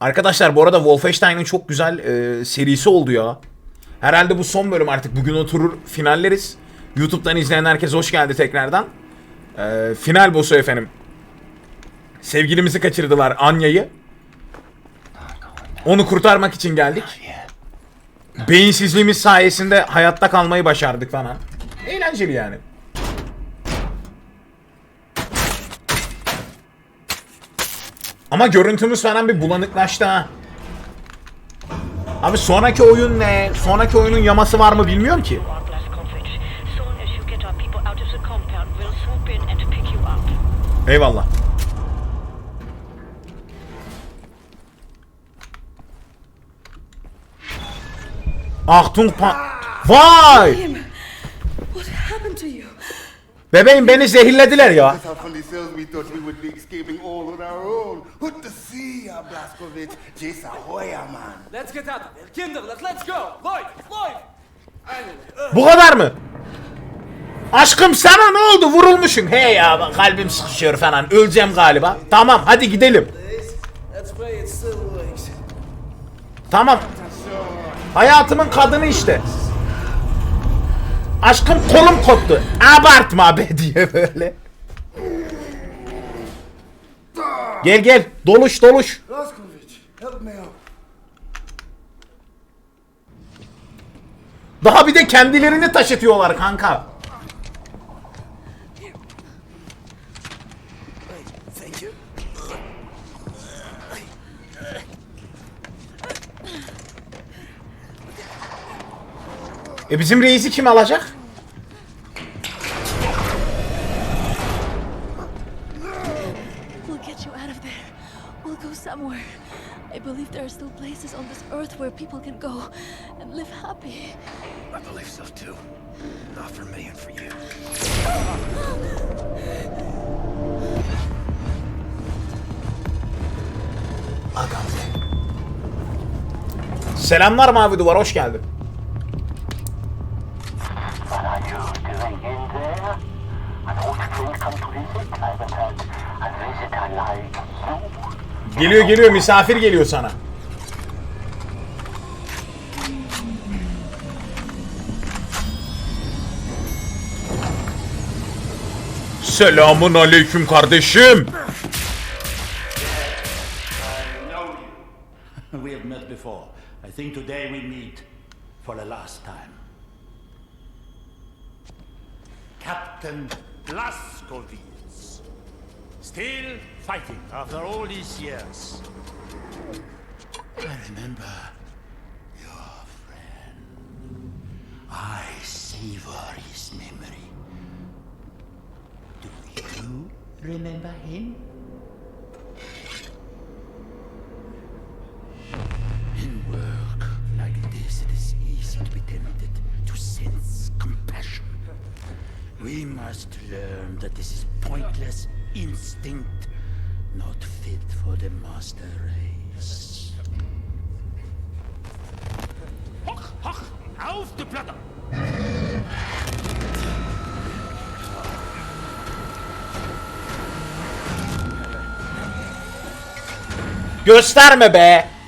Arkadaşlar bu arada Wolfenstein'ın çok güzel e, serisi oldu ya. Herhalde bu son bölüm artık. Bugün oturur finalleriz. YouTube'dan izleyen herkes hoş geldi tekrardan. E, final boss'u efendim. Sevgilimizi kaçırdılar Anya'yı. Onu kurtarmak için geldik. Beyinsizliğimiz sayesinde hayatta kalmayı başardık falan. Eğlenceli yani. Ama görüntümüz falan bir bulanıklaştı ha. Abi sonraki oyun ne? Sonraki oyunun yaması var mı bilmiyorum ki. You are Blazkowicz. Soon Bebeğim beni zehirlediler ya. Bu kadar mı? Aşkım sana ne oldu? Vurulmuşum. Hey ya kalbim sıkışıyor falan. Öleceğim galiba. Tamam hadi gidelim. Tamam. Hayatımın kadını işte. Aşkım kolum koptu. Abartma be diye böyle. Gel gel. Doluş doluş. Daha bir de kendilerini taşıtıyorlar kanka. Thank you. E bizim reisi kim alacak? We'll get you out of there. We'll go somewhere. I believe there are still places on this earth where people can go and live happy. I believe so too. Not for me and for you. Selamlar Mavi Duvar hoş geldin. What are you doing in there? An old friend come to visit? I haven't had a visitor like you. Geliyor geliyor misafir geliyor sana. Selamun aleyküm kardeşim. We have met before. I think today we meet for the last time. Captain Blaskovitz. Still fighting after all these years. I remember your friend. I savor his memory. Do you remember him? In work like this, it is easy to be tempted to sense compassion. We must learn that this is pointless instinct, not fit for the master race. Hoch, hoch, auf die Platte! Gösterme be.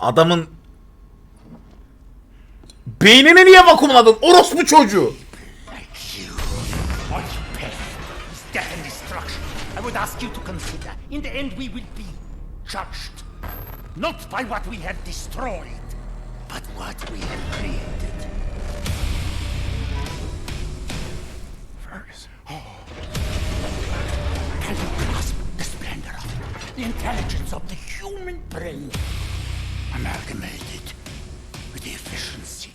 Adamın beynini niye vakumladın? Orospu çocuğu. Not by what we have destroyed, but what we have created. Fergus. Oh. Can you grasp the splendor of? The intelligence of the human brain amalgamated with the efficiency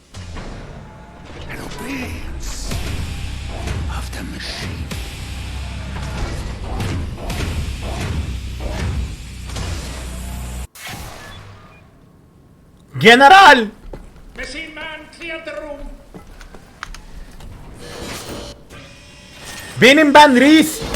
and obedience of the machine. General! Machine man, clear the room. Benim ben reis.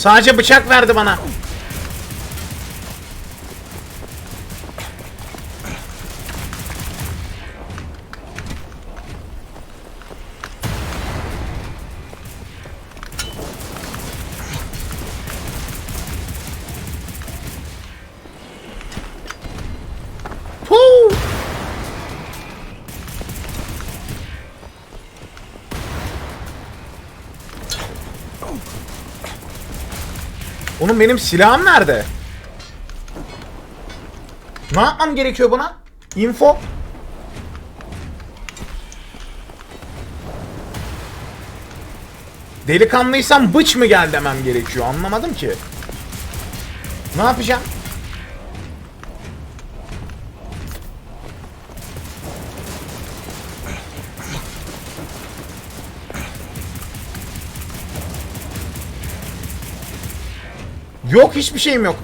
Sadece bıçak verdi bana. Oğlum benim silahım nerede? Ne yapmam gerekiyor buna? Info. Delikanlıysam bıç mı gel demem gerekiyor anlamadım ki. Ne yapacağım? Yok hiçbir şeyim yok.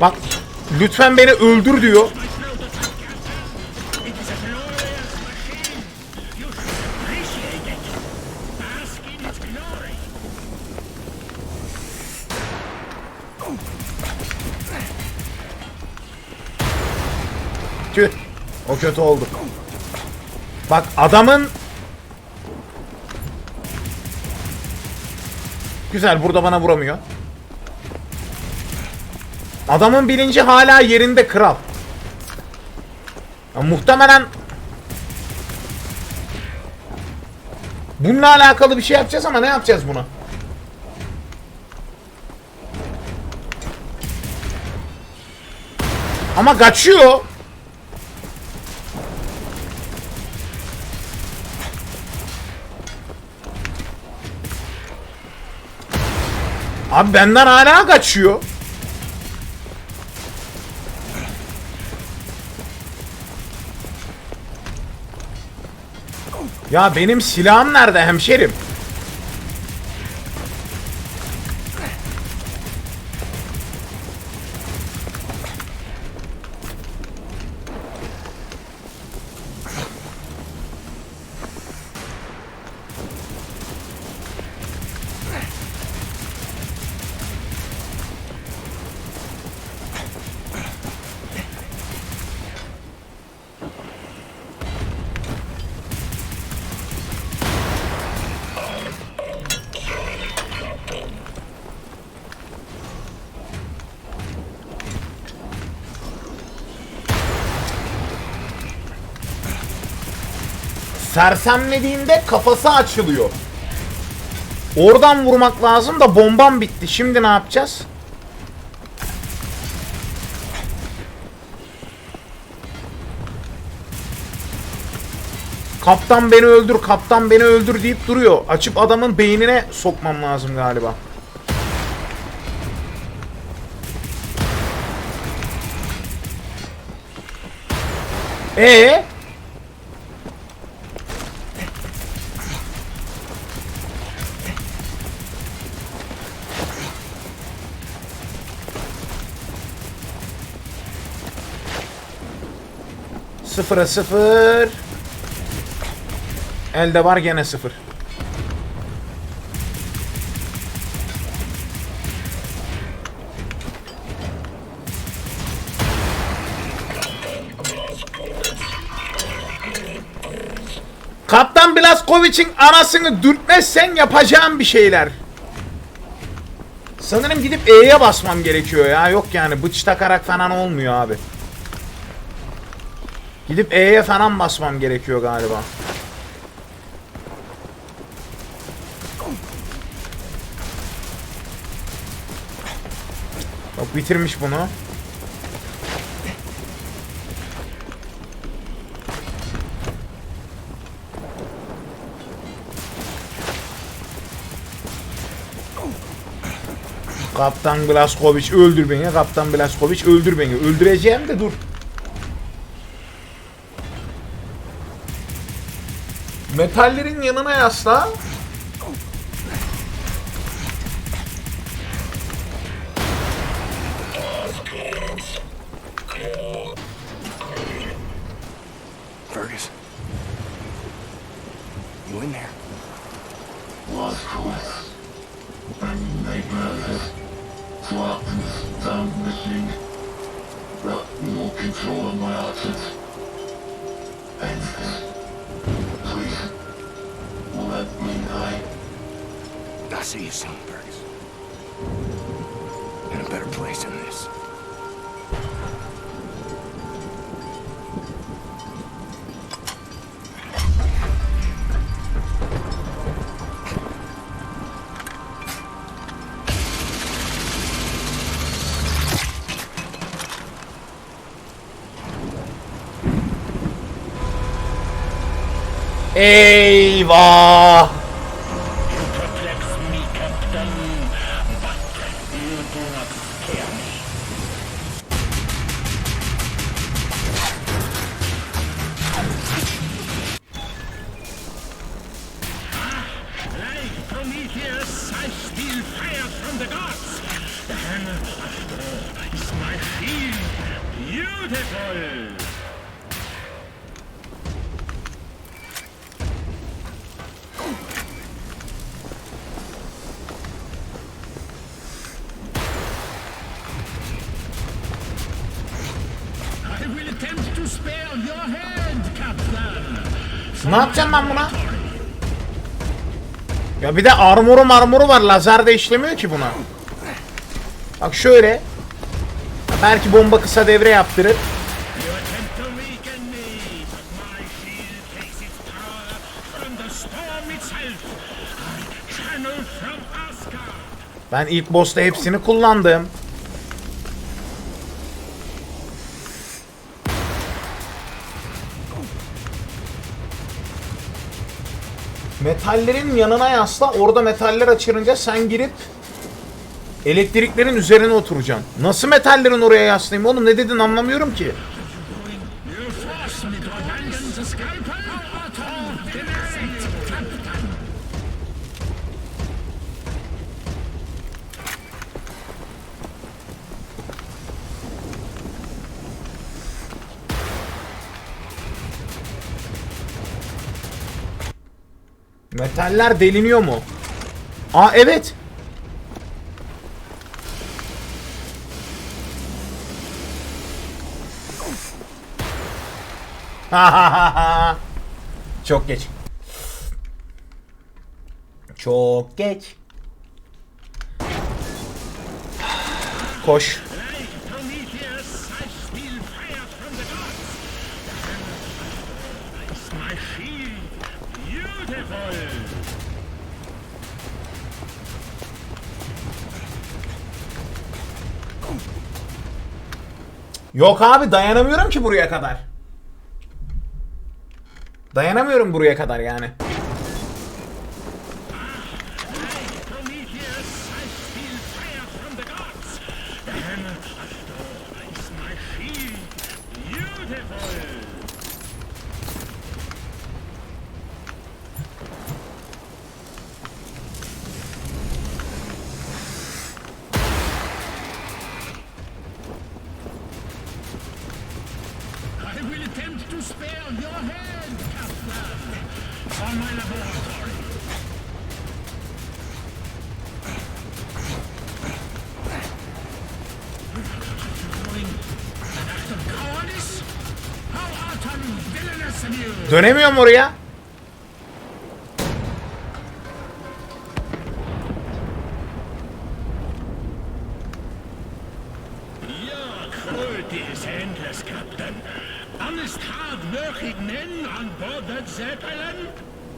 Bak lütfen beni öldür diyor. Tüh. O kötü oldu. Bak adamın Güzel burada bana vuramıyor. Adamın bilinci hala yerinde kral. Ya, muhtemelen Bununla alakalı bir şey yapacağız ama ne yapacağız buna? Ama kaçıyor. Abi benden hala kaçıyor. Ya benim silahım nerede hemşerim? Sersemlediğinde kafası açılıyor. Oradan vurmak lazım da bombam bitti. Şimdi ne yapacağız? Kaptan beni öldür, kaptan beni öldür deyip duruyor. Açıp adamın beynine sokmam lazım galiba. E Sıfıra sıfır. Elde var gene sıfır. Kaptan Blaskovic'in anasını dürtmezsen yapacağım bir şeyler. Sanırım gidip E'ye basmam gerekiyor ya. Yok yani bıç takarak falan olmuyor abi. Gidip E'ye falan basmam gerekiyor galiba. Bak bitirmiş bunu. Kaptan Blaskovic öldür beni. Kaptan Blaskovic öldür beni. Öldüreceğim de dur. Metallerin yanına yasla. エイバー Ne yapacağım ben buna? Ya bir de armoru marmoru var. Lazer de işlemiyor ki buna. Bak şöyle. Belki bomba kısa devre yaptırır. Ben ilk boss'ta hepsini kullandım. Metallerin yanına yasla. Orada metaller açılınca sen girip elektriklerin üzerine oturacaksın. Nasıl metallerin oraya yaslayayım oğlum? Ne dedin anlamıyorum ki. Metaller deliniyor mu? Aa evet. Çok geç. Çok geç. Koş. Yok abi dayanamıyorum ki buraya kadar. Dayanamıyorum buraya kadar yani.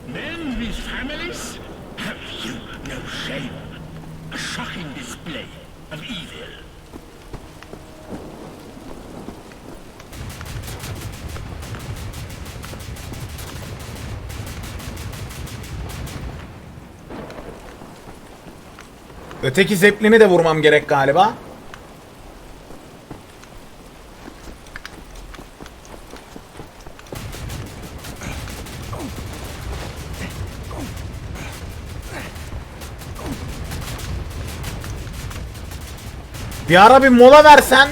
Men with families? Have you no shame? A shocking display of evil. Öteki zeplini de vurmam gerek galiba. Bir ara bir mola versen.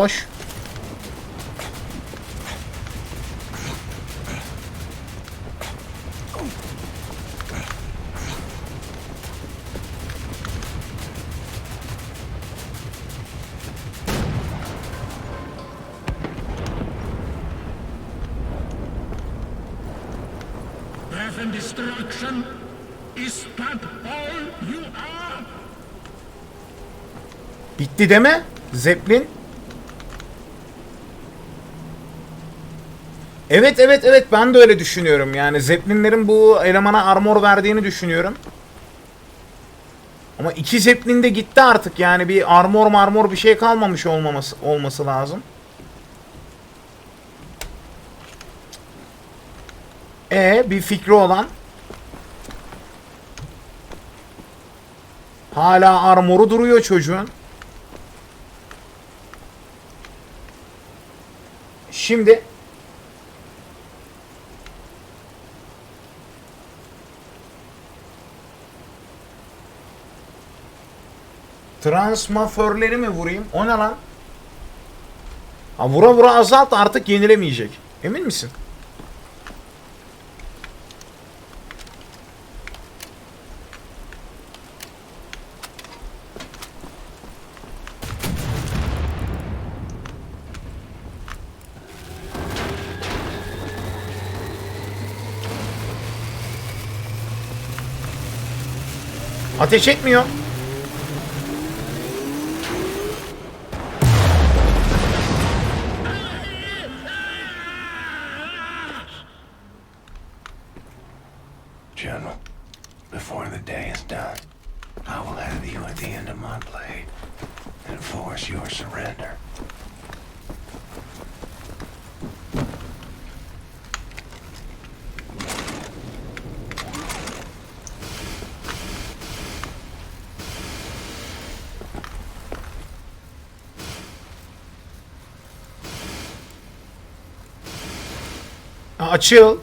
Koş. Destruction. Is that all you are? Bitti deme. Zeppelin. Evet evet evet ben de öyle düşünüyorum. Yani Zeppelinlerin bu elemana armor verdiğini düşünüyorum. Ama iki Zeppelin de gitti artık. Yani bir armor marmor bir şey kalmamış olmaması olması lazım. E bir fikri olan Hala armoru duruyor çocuğun. Şimdi Transmaförleri mi vurayım? O ne lan? Ha vura vura azalt artık yenilemeyecek. Emin misin? Ateş etmiyor. General, before the day is done, I will have you at the end of my blade and force your surrender. Ha, Açıl. Crawl down a hole, General. Won't save you. I'm coming for you.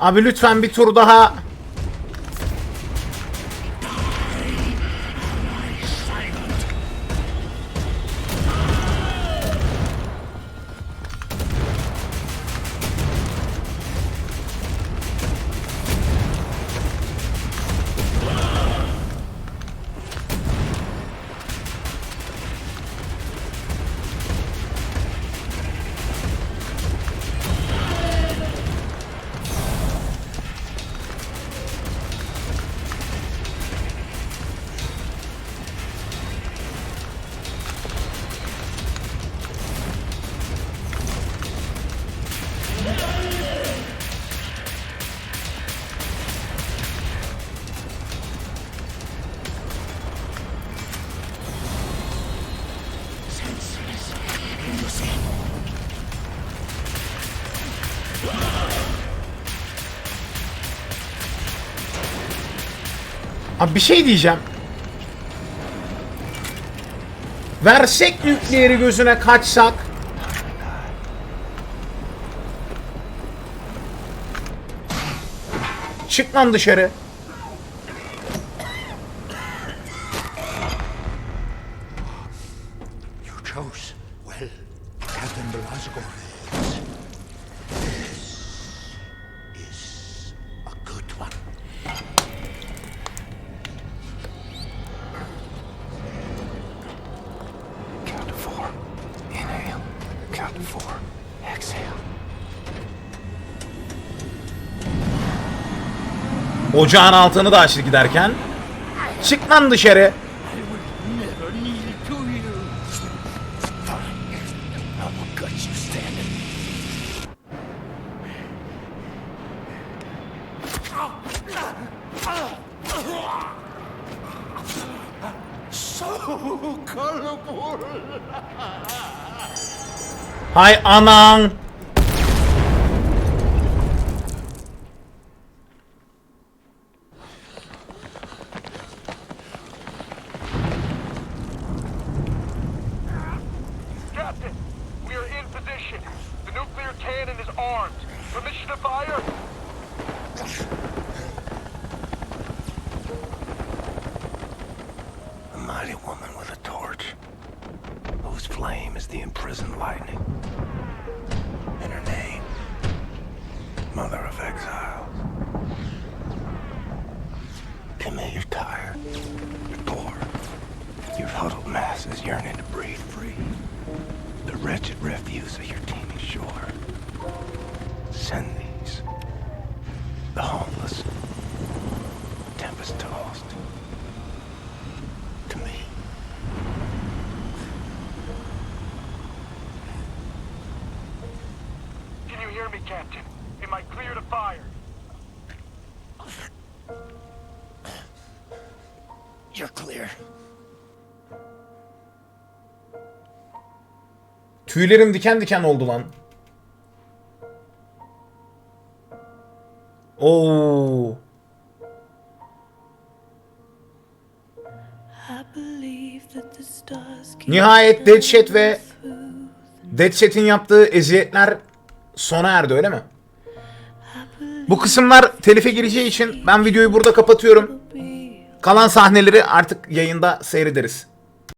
Abi lütfen bir tur daha. Abi bir şey diyeceğim. Versek nükleeri gözüne kaçsak. Çık lan dışarı. Ocağın altını da açtı giderken. Çık lan dışarı. Hay anan. The imprisoned lightning. Can you hear me, Captain? Am I clear to fire? You're clear. Tüylerim diken diken oldu lan. Oo. Nihayet Deadshot ve Deadshot'in yaptığı eziyetler sona erdi öyle mi? Bu kısımlar telife gireceği için ben videoyu burada kapatıyorum. Kalan sahneleri artık yayında seyrederiz.